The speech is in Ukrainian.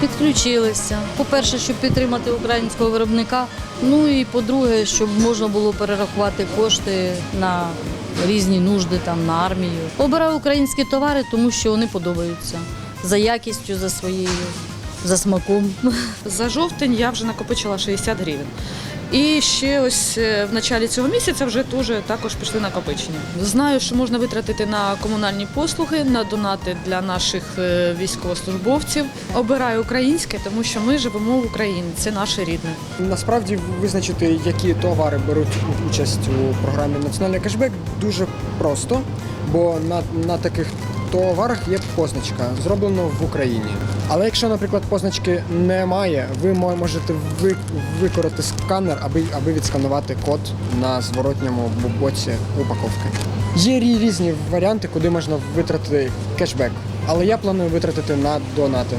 Підключилися. По-перше, щоб підтримати українського виробника. Ну і по-друге, щоб можна було перерахувати кошти на різні нужди, там на армію. Обираю українські товари, тому що вони подобаються за якістю, за своєю, за смаком. За жовтень я вже накопичила 60 гривень. І ще ось е, в началі цього місяця вже теж також пішли накопичення. Знаю, що можна витратити на комунальні послуги, на донати для наших е, військовослужбовців. Обираю українське, тому що ми живемо в Україні. Це наше рідне. Насправді визначити, які товари беруть участь у програмі Національний кешбек, дуже просто, бо на, на таких товарах є позначка, зроблено в Україні. Але якщо, наприклад, позначки немає, ви можете ви- використати сканер, аби, аби відсканувати код на зворотньому боці упаковки. Є різні варіанти, куди можна витратити кешбек, але я планую витратити на донати.